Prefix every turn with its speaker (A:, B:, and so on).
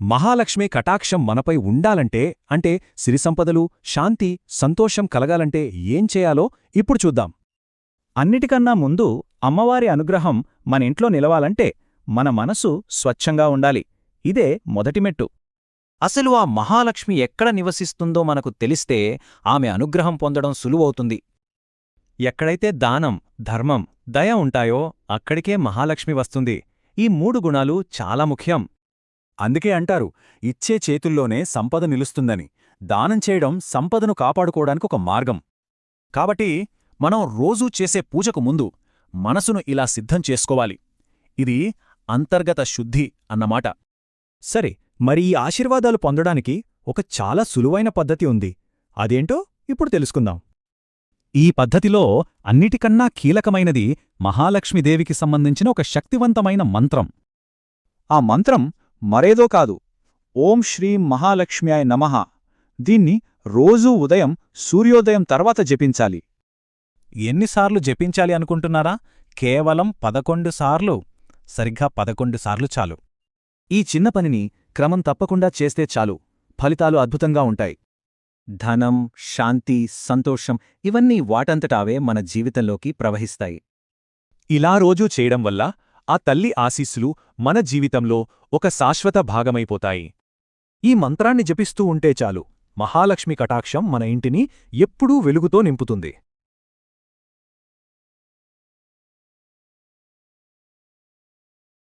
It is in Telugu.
A: మహాలక్ష్మి కటాక్షం మనపై ఉండాలంటే అంటే సిరిసంపదలు శాంతి సంతోషం కలగాలంటే ఏం చేయాలో ఇప్పుడు చూద్దాం.
B: అన్నిటికన్నా ముందు అమ్మవారి అనుగ్రహం మన ఇంట్లో నిలవాలంటే మన మనసు స్వచ్ఛంగా ఉండాలి. ఇదే మొదటి మెట్టు. అసలు ఆ మహాలక్ష్మి ఎక్కడ నివసిస్తుందో మనకు తెలిస్తే ఆమె అనుగ్రహం పొందడం సులువవుతుంది.
A: ఎక్కడైతే దానం ధర్మం దయ ఉంటాయో అక్కడికే మహాలక్ష్మి వస్తుంది. ఈ మూడు గుణాలు చాలా ముఖ్యం. అందుకే అంటారు ఇచ్చే చేతుల్లోనే సంపద నిలుస్తుందని. దానం చేయడం సంపదను కాపాడుకోవడానికి ఒక మార్గం. కాబట్టి మనం రోజూ చేసే పూజకు ముందు మనసును ఇలా సిద్ధం చేసుకోవాలి. ఇది అంతర్గత శుద్ధి అన్నమాట. సరే మరి ఈ ఆశీర్వాదాలు పొందడానికి ఒక చాలా సులువైన పద్ధతి ఉంది. అదేంటో ఇప్పుడు తెలుసుకుందాం. ఈ పద్ధతిలో అన్నిటికన్నా కీలకమైనది మహాలక్ష్మీదేవికి సంబంధించిన ఒక శక్తివంతమైన మంత్రం.
B: ఆ మంత్రం మరేదో కాదు. ఓం శ్రీం మహాలక్ష్మ్యాయ నమః. దీన్ని రోజూ ఉదయం సూర్యోదయం తర్వాత జపించాలి.
A: ఎన్నిసార్లు జపించాలి అనుకుంటున్నారా? కేవలం పదకొండు సార్లు. సరిగ్గా పదకొండు సార్లు చాలు.
B: ఈ చిన్న పనిని క్రమం తప్పకుండా చేస్తే చాలు. ఫలితాలు అద్భుతంగా ఉంటాయి. ధనం శాంతి సంతోషం ఇవన్నీ వాటంతటావే మన జీవితంలోకి ప్రవహిస్తాయి.
A: ఇలా రోజూ చేయడం వల్ల ఆ తల్లి ఆశీస్సులు మన జీవితంలో ఒక శాశ్వత భాగమైపోతాయి. ఈ మంత్రాన్ని జపిస్తూ ఉంటే చాలు. మహాలక్ష్మి కటాక్షం మన ఇంటిని ఎప్పుడూ వెలుగుతో నింపుతుంది.